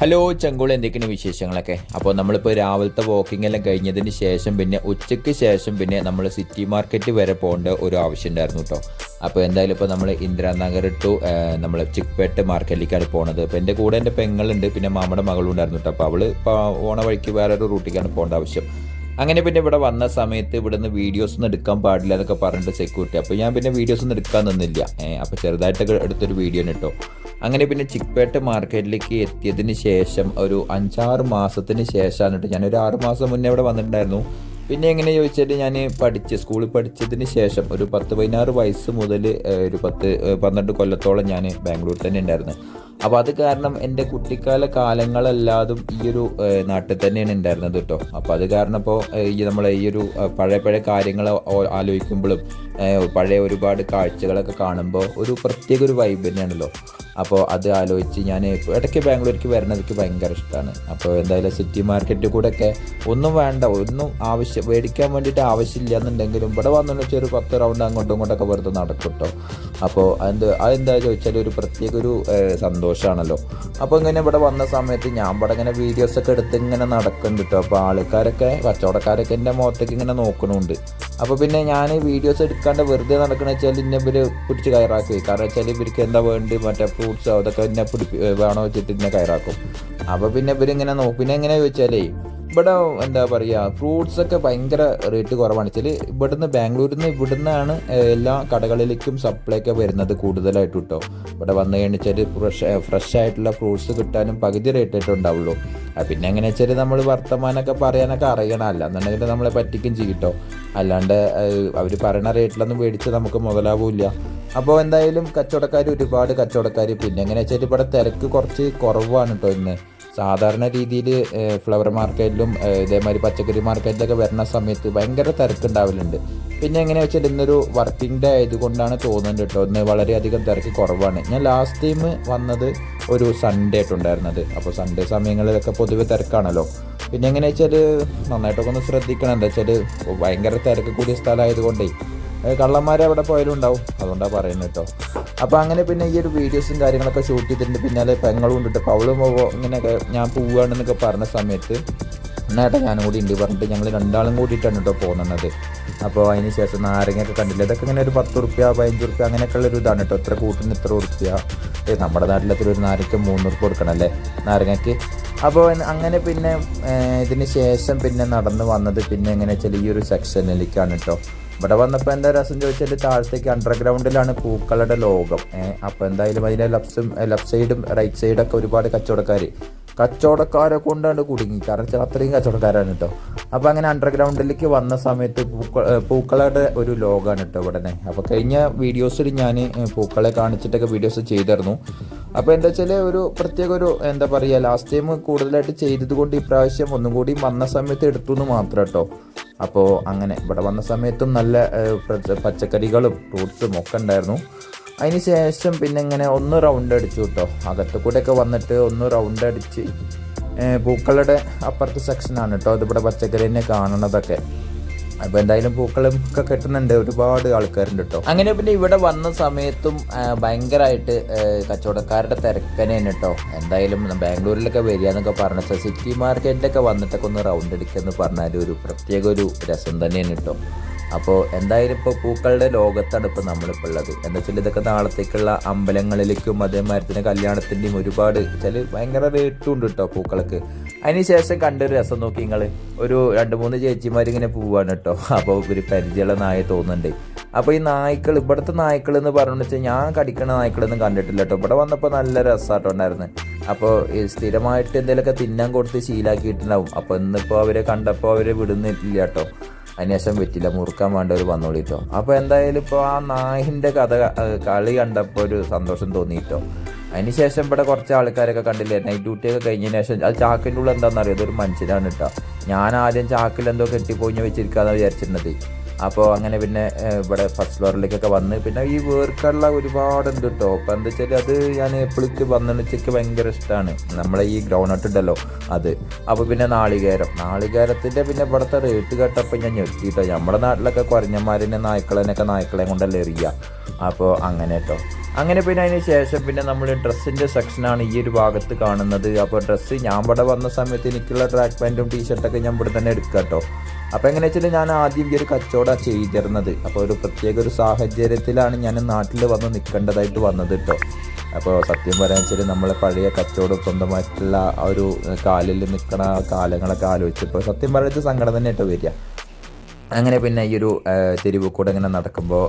Hello ചെങ്കോൾ എന്തൊക്കെയാണ് വിശേഷങ്ങളൊക്കെ? അപ്പോൾ നമ്മളിപ്പോൾ രാവിലത്തെ വാക്കിംഗ് എല്ലാം കഴിഞ്ഞതിന് ശേഷം പിന്നെ ഉച്ചയ്ക്ക് ശേഷം പിന്നെ നമ്മൾ സിറ്റി മാർക്കറ്റ് വരെ പോകേണ്ട ഒരു ആവശ്യം ഉണ്ടായിരുന്നു കേട്ടോ. അപ്പോൾ എന്തായാലും ഇപ്പോൾ നമ്മൾ ഇന്ദിരാനഗർ ടു നമ്മൾ ചിക്പേട്ട് മാർക്കറ്റിലേക്കാണ് പോണത്. അപ്പോൾ എന്റെ കൂടെ എന്റെ പെങ്ങളുണ്ട് പിന്നെ മാമയുടെ മകളും ഉണ്ടായിരുന്നു കേട്ടോ. അപ്പോൾ അവൾ ഇപ്പോൾ ഓണ വഴിക്ക് വേറൊരു റൂട്ടിലേക്കാണ് പോകേണ്ട ആവശ്യം. അങ്ങനെ പിന്നെ ഇവിടെ വന്ന സമയത്ത് ഇവിടുന്ന് വീഡിയോസ് ഒന്നും എടുക്കാൻ പാടില്ല എന്നൊക്കെ പറഞ്ഞിട്ട് സെക്യൂരിറ്റി അപ്പോൾ ഞാൻ പിന്നെ വീഡിയോസ് ഒന്നും എടുക്കാൻ നിന്നില്ല. അപ്പോൾ ചെറുതായിട്ടൊക്കെ എടുത്തൊരു വീഡിയോ കേട്ടോ അങ്ങനെ പിന്നെ ചിക്പേട്ട് മാർക്കറ്റിലേക്ക് എത്തിയതിന് ശേഷം ഒരു അഞ്ചാറ് മാസത്തിന് ശേഷമാണ് കേട്ടോ ഞാനൊരു ആറ് മാസം മുന്നേ ഇവിടെ വന്നിട്ടുണ്ടായിരുന്നു. പിന്നെ എങ്ങനെ ചോദിച്ചാൽ ഞാൻ പഠിച്ച് സ്കൂളിൽ പഠിച്ചതിന് ശേഷം ഒരു പത്ത് പതിനാറ് വയസ്സ് മുതൽ ഒരു പത്ത് പന്ത്രണ്ട് കൊല്ലത്തോളം ഞാൻ ബാംഗ്ലൂർ തന്നെ ഉണ്ടായിരുന്നു. അപ്പോൾ അത് കാരണം എന്റെ കുട്ടിക്കാല കാലങ്ങളല്ലാതും ഈ ഒരു നാട്ടിൽ തന്നെയാണ് ഉണ്ടായിരുന്നത് കേട്ടോ. അപ്പോൾ അത് കാരണം ഇപ്പോൾ ഈ നമ്മൾ ഈ ഒരു പഴയ പഴയ കാര്യങ്ങൾ ആലോചിക്കുമ്പോഴും പഴയ ഒരുപാട് കാഴ്ചകളൊക്കെ കാണുമ്പോൾ ഒരു പ്രത്യേക ഒരു വൈബ് തന്നെയാണല്ലോ. അപ്പോൾ അത് ആലോചിച്ച് ഞാൻ ഇടയ്ക്ക് ബാംഗ്ലൂർക്ക് വരണതൊക്കെ ഭയങ്കര ഇഷ്ടമാണ്. അപ്പോൾ എന്തായാലും സിറ്റി മാർക്കറ്റിൽ ഒക്കെ ഒന്നും വേണ്ട ഒന്നും ആവശ്യം മേടിക്കാൻ വേണ്ടിയിട്ട് ആവശ്യമില്ല എന്നുണ്ടെങ്കിലും ഇവിടെ വന്നു വെച്ചാൽ ഒരു പത്ത് റൗണ്ട് അങ്ങോട്ടും ഇങ്ങോട്ടൊക്കെ വെറുതെ നടക്കും കേട്ടോ അപ്പോൾ അത് അതെന്താ ചോദിച്ചാൽ ഒരു പ്രത്യേക ഒരു സന്തോഷമാണല്ലോ അപ്പോൾ ഇങ്ങനെ ഇവിടെ വന്ന സമയത്ത് ഞാൻ ഇവിടെ ഇങ്ങനെ വീഡിയോസൊക്കെ എടുത്ത് ഇങ്ങനെ നടക്കുന്നുണ്ട് കേട്ടോ അപ്പോൾ ആൾക്കാരൊക്കെ കച്ചവടക്കാരൊക്കെ എന്റെ മുഖത്തേക്ക് ഇങ്ങനെ നോക്കണുണ്ട് അപ്പോൾ പിന്നെ ഞാൻ വീഡിയോസ് എടുക്കാണ്ട് വെറുതെ നടക്കണ വെച്ചാൽ ഇന്നെ ഇവർ പിടിച്ച് കയറാക്കി. കാരണം വെച്ചാൽ ഇവർക്ക് എന്താ വേണ്ടി മറ്റേ ഫ്രൂട്ട്സോ അതൊക്കെ എന്നെ പിടിപ്പി വേണോ വെച്ചിട്ട് ഇന്നെ കയറാക്കും. അപ്പോൾ പിന്നെ ഇവരിങ്ങനെ നോക്കും. പിന്നെ എങ്ങനെ ചോദിച്ചാലേ ഇവിടെ എന്താ പറയുക ഫ്രൂട്ട്സ് ഒക്കെ ഭയങ്കര റേറ്റ് കുറവാണ്. വെച്ചാൽ ഇവിടുന്ന് ബാംഗ്ലൂരിൽ നിന്ന് ഇവിടുന്നാണ് എല്ലാ കടകളിലേക്കും സപ്ലൈ ഒക്കെ വരുന്നത് കൂടുതലായിട്ട് കിട്ടും ഇവിടെ വന്നു കഴിഞ്ഞാൽ ഫ്രഷ് ഫ്രഷ് ആയിട്ടുള്ള ഫ്രൂട്ട്സ് കിട്ടാനും പകുതി റേറ്റ് ആയിട്ട് ഉണ്ടാവുള്ളൂ. പിന്നെ എങ്ങനെ വെച്ചാൽ നമ്മൾ വർത്തമാനമൊക്കെ പറയാനൊക്കെ അറിയണമല്ല എന്നുണ്ടെങ്കിൽ നമ്മളെ പറ്റിക്കും ചെയ്യട്ടോ അല്ലാണ്ട് അവർ പറയണ റേറ്റിലൊന്നും മേടിച്ച് നമുക്ക് മുതലാവില്ല. അപ്പോൾ എന്തായാലും കച്ചവടക്കാർ ഒരുപാട് കച്ചവടക്കാർ പിന്നെ എങ്ങനെ വെച്ചാൽ ഇവിടെ തിരക്ക് കുറച്ച് കുറവാണ് കേട്ടോ ഇന്ന്. സാധാരണ രീതിയിൽ ഫ്ലവർ മാർക്കറ്റിലും ഇതേമാതിരി പച്ചക്കറി മാർക്കറ്റിലൊക്കെ വരുന്ന സമയത്ത് ഭയങ്കര തിരക്കുണ്ടാവലുണ്ട്. പിന്നെ എങ്ങനെ വെച്ചാൽ ഇന്നൊരു വർക്കിംഗ് ഡേ ആയതുകൊണ്ടാണ് തോന്നുന്നത് കേട്ടോ. ഇന്ന് വളരെയധികം തിരക്ക് കുറവാണ്. ഞാൻ ലാസ്റ്റ് ടൈം വന്നത് ഒരു സൺഡേ ആയിട്ടുണ്ടായിരുന്നത് അപ്പോൾ സൺഡേ സമയങ്ങളിലൊക്കെ പൊതുവെ തിരക്കാണല്ലോ. പിന്നെ എങ്ങനെ വെച്ചാൽ നന്നായിട്ടൊക്കെ ഒന്ന് ശ്രദ്ധിക്കണം. എന്താ വെച്ചാൽ ഭയങ്കര തിരക്ക് കൂടിയ സ്ഥലമായതുകൊണ്ടേ കള്ളന്മാരെ എവിടെ പോയാലും ഉണ്ടാവും. അതുകൊണ്ടാണ് പറയുന്നത് കേട്ടോ. അപ്പോൾ അങ്ങനെ പിന്നെ ഈ ഒരു വീഡിയോസും കാര്യങ്ങളൊക്കെ ഷൂട്ട് ചെയ്തിട്ടുണ്ട്. പിന്നാലെ പെങ്ങളും ഉണ്ട് കേട്ടോ പവളും ഇങ്ങനെയൊക്കെ ഞാൻ പോവുകയാണെന്നൊക്കെ പറഞ്ഞ സമയത്ത് എന്നാട്ടെ ഞാനും കൂടി ഉണ്ട് പറഞ്ഞിട്ട് ഞങ്ങൾ രണ്ടാളും കൂടിയിട്ടാണ് കേട്ടോ പോകുന്നത് അപ്പോൾ അതിന് ശേഷം നാരങ്ങയൊക്കെ കണ്ടില്ല ഇതൊക്കെ ഇങ്ങനെ ഒരു പത്ത് റുപ്യ പതിനഞ്ച് റുപ്യ അങ്ങനെയൊക്കെയുള്ള ഒരു ഇതാണ് കേട്ടോ എത്ര കൂട്ടിന് ഇത്ര റുപ്യ നമ്മുടെ നാട്ടിലൊക്കെ ഒരു നാരയ്ക്ക് മൂന്ന് റുപ്യ കൊടുക്കണം അല്ലേ നാരങ്ങയ്ക്ക് അപ്പോൾ അങ്ങനെ പിന്നെ ഇതിന് ശേഷം പിന്നെ നടന്ന് വന്നത് പിന്നെ എങ്ങനെ വെച്ചാൽ ഈ ഒരു സെക്ഷനിലേക്കാണ് കേട്ടോ ഇവിടെ വന്നപ്പോൾ എന്താ രസം ചോദിച്ചാൽ താഴത്തേക്ക് അണ്ടർഗ്രൗണ്ടിലാണ് പൂക്കളുടെ ലോകം. അപ്പോൾ എന്തായാലും അതിന്റെ ലെഫ്റ്റും ലെഫ്റ്റ് സൈഡും റൈറ്റ് സൈഡൊക്കെ ഒരുപാട് കച്ചവടക്കാർ കച്ചവടക്കാരെ കൊണ്ടാണ് കുടുങ്ങി. കാരണം വെച്ചാൽ അത്രയും കച്ചവടക്കാരാണ് കേട്ടോ അപ്പോൾ അങ്ങനെ അണ്ടർഗ്രൗണ്ടിലേക്ക് വന്ന സമയത്ത് പൂക്ക പൂക്കളുടെ ഒരു ലോകമാണ് കേട്ടോ ഇവിടെ അപ്പോൾ കഴിഞ്ഞ വീഡിയോസിൽ ഞാൻ പൂക്കളെ കാണിച്ചിട്ടൊക്കെ വീഡിയോസ് ചെയ്തിരുന്നു. അപ്പോൾ എന്താ വെച്ചാൽ ഒരു പ്രത്യേക ഒരു എന്താ പറയുക ലാസ്റ്റ് ടൈം കൂടുതലായിട്ട് ചെയ്തത് കൊണ്ട് ഇപ്രാവശ്യം ഒന്നും കൂടി വന്ന സമയത്ത് എടുത്തു എന്ന് മാത്രം കേട്ടോ. അപ്പോൾ അങ്ങനെ ഇവിടെ വന്ന സമയത്തും നല്ല പച്ചക്കറികളും ഫ്രൂട്ട്സും ഒക്കെ ഉണ്ടായിരുന്നു. അതിന് ശേഷം പിന്നെ ഇങ്ങനെ ഒന്ന് റൗണ്ട് അടിച്ചു കേട്ടോ. അകത്ത് കൂടെയൊക്കെ വന്നിട്ട് ഒന്ന് റൗണ്ട് അടിച്ച് പൂക്കളുടെ അപ്പുറത്തെ സെക്ഷനാണ് കേട്ടോ. അതിവിടെ പച്ചക്കറി തന്നെ കാണണതൊക്കെ. അപ്പൊ എന്തായാലും പൂക്കളും ഒക്കെ കിട്ടുന്നുണ്ട്. ഒരുപാട് ആൾക്കാരുണ്ട് കേട്ടോ അങ്ങനെ പിന്നെ ഇവിടെ വന്ന സമയത്തും ഭയങ്കരമായിട്ട് കച്ചവടക്കാരുടെ തിരക്കനെ കേട്ടോ എന്തായാലും ബാംഗ്ലൂരിലൊക്കെ വരിക എന്നൊക്കെ പറഞ്ഞ സിറ്റി മാർക്കറ്റിലൊക്കെ വന്നിട്ടൊക്കെ ഒന്ന് റൗണ്ട് അടിക്കുക പറഞ്ഞാൽ ഒരു പ്രത്യേക ഒരു രസം തന്നെയാണ് കേട്ടോ അപ്പോൾ എന്തായാലും ഇപ്പോൾ പൂക്കളുടെ ലോകത്താണ് ഇപ്പോൾ നമ്മളിപ്പോൾ ഉള്ളത്. എന്താ വെച്ചാൽ ഇതൊക്കെ നാളത്തേക്കുള്ള അമ്പലങ്ങളിലേക്കും അതേമാതിരി തന്നെ കല്യാണത്തിന്റെയും ഒരുപാട് വെച്ചാൽ ഭയങ്കര റേറ്റും ഉണ്ട് കേട്ടോ പൂക്കൾക്ക് അതിന് ശേഷം കണ്ടൊരു രസം നോക്കി നിങ്ങൾ ഒരു രണ്ട് മൂന്ന് ചേച്ചിമാരിങ്ങനെ പോവാണ് കേട്ടോ അപ്പോൾ ഒരു പരിചയമുള്ള നായ തോന്നുന്നുണ്ട്. അപ്പോൾ ഈ നായ്ക്കൾ ഇവിടുത്തെ നായ്ക്കൾ എന്ന് പറഞ്ഞു വെച്ചാൽ ഞാൻ കടിക്കണ നായ്ക്കളൊന്നും കണ്ടിട്ടില്ല കേട്ടോ ഇവിടെ വന്നപ്പോൾ നല്ല രസമാട്ടോ ഉണ്ടായിരുന്നു. അപ്പോൾ സ്ഥിരമായിട്ട് എന്തെങ്കിലുമൊക്കെ തിന്നാൻ കൊടുത്ത് ശീലാക്കിയിട്ടുണ്ടാവും. അപ്പോൾ ഇന്നിപ്പോൾ അവരെ കണ്ടപ്പോൾ അവരെ വിടുന്നില്ല കേട്ടോ അതിനുശേഷം വെറ്റില മുറുക്കാൻ വേണ്ട ഒരു വന്നോളിട്ടോ അപ്പോൾ എന്തായാലും ഇപ്പോൾ ആ നായിന്റെ കഥ കളി കണ്ടപ്പോൾ ഒരു സന്തോഷം തോന്നിയിട്ടോ അതിനുശേഷം ഇവിടെ കുറച്ച് ആൾക്കാരൊക്കെ കണ്ടില്ലേ നൈറ്റ് ഡ്യൂട്ടിയൊക്കെ കഴിഞ്ഞതിന് ശേഷം അത് ചാക്കിന്റെ ഉള്ളിൽ എന്താണെന്നറിയോ അറിയാം? ഇതൊരു മനുഷ്യനാണ് കേട്ടോ ഞാൻ ആദ്യം ചാക്കിൽ എന്തോ കെട്ടിപ്പോഞ്ഞ് വെച്ചിരിക്കാന്ന് വിചാരിച്ചിരുന്നത്. അപ്പോൾ അങ്ങനെ പിന്നെ ഇവിടെ ഫസ്റ്റ് ഫ്ലോറിലേക്കൊക്കെ വന്ന്. പിന്നെ ഈ വേർക്കുള്ള ഒരുപാട് ഉണ്ട് കേട്ടോ അപ്പം എന്താ വെച്ചാൽ അത് ഞാൻ എപ്പോഴേക്ക് വന്നതെന്ന് വെച്ചേക്ക് ഭയങ്കര ഇഷ്ടമാണ് നമ്മളെ ഈ ഗ്രൗണ്ട് ഔട്ടുണ്ടല്ലോ അത്. അപ്പോൾ പിന്നെ നാളികേരം. നാളികേരത്തിന്റെ പിന്നെ ഇവിടുത്തെ റേറ്റ് കേട്ടപ്പോൾ ഞാൻ ഞെട്ടിട്ടോ നമ്മുടെ നാട്ടിലൊക്കെ കുറഞ്ഞന്മാരിനെ നായ്ക്കളെനൊക്കെ നായ്ക്കളെ കൊണ്ടല്ലേ എറിയുക അപ്പോൾ അങ്ങനെ കേട്ടോ അങ്ങനെ പിന്നെ അതിന് ശേഷം പിന്നെ നമ്മൾ ഡ്രസ്സിന്റെ സെക്ഷനാണ് ഈ ഒരു ഭാഗത്ത് കാണുന്നത്. അപ്പോൾ ഡ്രസ്സ് ഞാൻ ഇവിടെ വന്ന സമയത്ത് എനിക്കുള്ള ട്രാക്ക് പാന്റും ടീഷർട്ടൊക്കെ ഞാൻ ഇവിടെ തന്നെ എടുക്കാം കേട്ടോ അപ്പോൾ എങ്ങനെ വെച്ചാൽ ഞാൻ ആദ്യം ഈ ഒരു കച്ചവടം ചെയ്തിരുന്നത്. അപ്പോൾ ഒരു പ്രത്യേക ഒരു സാഹചര്യത്തിലാണ് ഞാൻ നാട്ടിൽ വന്ന് നിൽക്കേണ്ടതായിട്ട് വന്നത് കേട്ടോ അപ്പോൾ സത്യം പറയാൻ വെച്ചാൽ നമ്മളെ പഴയ കച്ചവടം സ്വന്തമായിട്ടുള്ള ആ ഒരു കാലിൽ നിൽക്കണ കാലങ്ങളൊക്കെ ആലോചിച്ചപ്പോൾ സത്യം പറയാൻ സങ്കടം തന്നെ കേട്ടോ വരിക. അങ്ങനെ പിന്നെ ഈ ഒരു തെരുവ് കൂടെ ഇങ്ങനെ നടക്കുമ്പോൾ